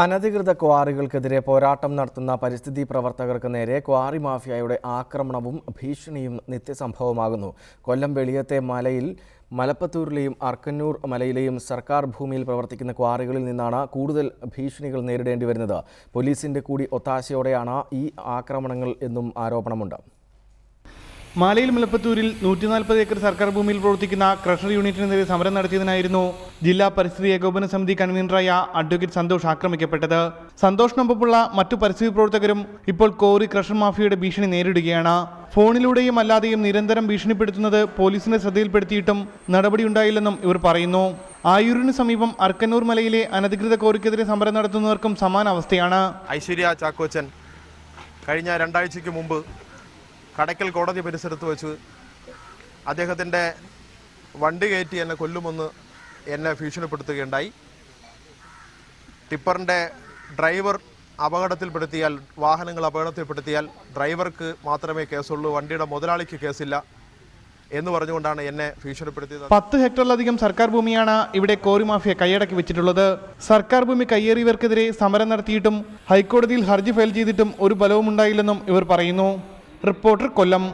അനധികൃത ക്വാറികൾക്കെതിരെ പോരാട്ടം നടത്തുന്ന പരിസ്ഥിതി പ്രവർത്തകർക്ക് നേരെ ക്വാറി മാഫിയയുടെ ആക്രമണവും ഭീഷണിയും നിത്യസംഭവമാകുന്നു. കൊല്ലം വെളിയത്തെ മലയിൽ മലപ്പത്തൂരിലെയും അർക്കന്നൂർ മലയിലെയും സർക്കാർ ഭൂമിയിൽ പ്രവർത്തിക്കുന്ന ക്വാറികളിൽ നിന്നാണ് കൂടുതൽ ഭീഷണികൾ നേരിടേണ്ടി വരുന്നത്. പോലീസിന്റെ കൂടി ഒത്താശയോടെയാണ് ഈ ആക്രമണങ്ങൾ എന്നും ആരോപണമുണ്ട്. മാലയിൽ മുലപ്പത്തൂരിൽ നൂറ്റി നാൽപ്പത് ഏക്കർ സർക്കാർ ഭൂമിയിൽ പ്രവർത്തിക്കുന്ന ക്രഷർ യൂണിറ്റിനെതിരെ സമരം നടത്തിയതിനായിരുന്നു ജില്ലാ പരിസ്ഥിതി ഏകോപന സമിതി കൺവീനറായ അഡ്വക്കേറ്റ് സന്തോഷ് ആക്രമിക്കപ്പെട്ടത്. സന്തോഷിനൊപ്പമുള്ള മറ്റു പരിസ്ഥിതി പ്രവർത്തകരും ഇപ്പോൾ കോറി ക്രഷർ മാഫിയയുടെ ഭീഷണി നേരിടുകയാണ്. ഫോണിലൂടെയും അല്ലാതെയും നിരന്തരം ഭീഷണിപ്പെടുത്തുന്നത് പോലീസിന്റെ ശ്രദ്ധയിൽപ്പെടുത്തിയിട്ടും നടപടിയുണ്ടായില്ലെന്നും ഇവർ പറയുന്നു. ആയൂരിന് സമീപം അർക്കന്നൂർ മലയിലെ അനധികൃത കോറിക്കെതിരെ സമരം നടത്തുന്നവർക്കും സമാന അവസ്ഥയാണ്. ഐശ്വര്യ ചാക്കോച്ചൻ കഴിഞ്ഞ രണ്ടാഴ്ചയ്ക്ക് മുമ്പ് കടയ്ക്കൽ കോടതി പരിസരത്ത് വെച്ച് അദ്ദേഹത്തിന്റെ വണ്ടി കയറ്റി എന്നെ കൊല്ലുമെന്ന് എന്നെ ഭീഷണിപ്പെടുത്തുകയുണ്ടായി. ടിപ്പറിന്റെ ഡ്രൈവർ അപകടത്തിൽപ്പെടുത്തിയാൽ വാഹനങ്ങൾ അപകടത്തിൽപ്പെടുത്തിയാൽ ഡ്രൈവർക്ക് മാത്രമേ കേസുള്ളൂ വണ്ടിയുടെ മുതലാളിക്ക് കേസില്ല എന്ന് പറഞ്ഞുകൊണ്ടാണ് എന്നെ ഭീഷണിപ്പെടുത്തിയത്. പത്ത് ഹെക്ടറിലധികം സർക്കാർ ഭൂമിയാണ് ഇവിടെ കോറി മാഫിയ കൈയടക്കി വെച്ചിട്ടുള്ളത്. സർക്കാർ ഭൂമി കയ്യേറിയവർക്കെതിരെ സമരം നടത്തിയിട്ടും ഹൈക്കോടതിയിൽ ഹർജി ഫയൽ ചെയ്തിട്ടും ഒരു ഫലവും ഉണ്ടായില്ലെന്നും ഇവർ പറയുന്നു. റിപ്പോർട്ടർ കൊല്ലം